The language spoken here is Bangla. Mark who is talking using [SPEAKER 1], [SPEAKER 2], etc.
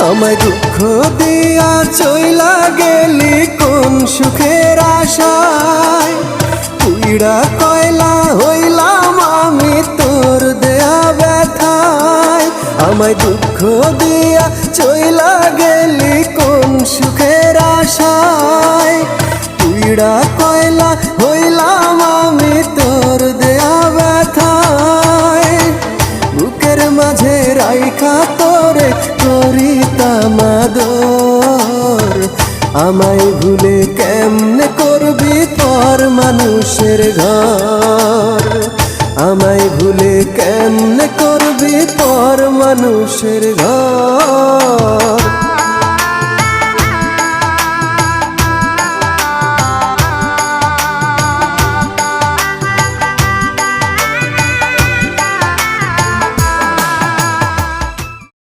[SPEAKER 1] আমায় দুঃখ দিয়া চইলা গেলি কোন সুখের আশায়? পুইড়া কয়লা হইলাম আমি তোর দেয়া ব্যথায়। আমায় দুঃখ দিয়া চইলা গেলি কোন সুখের আশায়? পুইড়া কয়লা হইলাম আমি তোর বুকের মাঝে রাইখা তোরে করিতাম আদর আমায় ভুলে কেমনে করবি তোর মানুষের ঘর? আমায় ভুলে কেমনে করবি তোর মানুষের ঘর?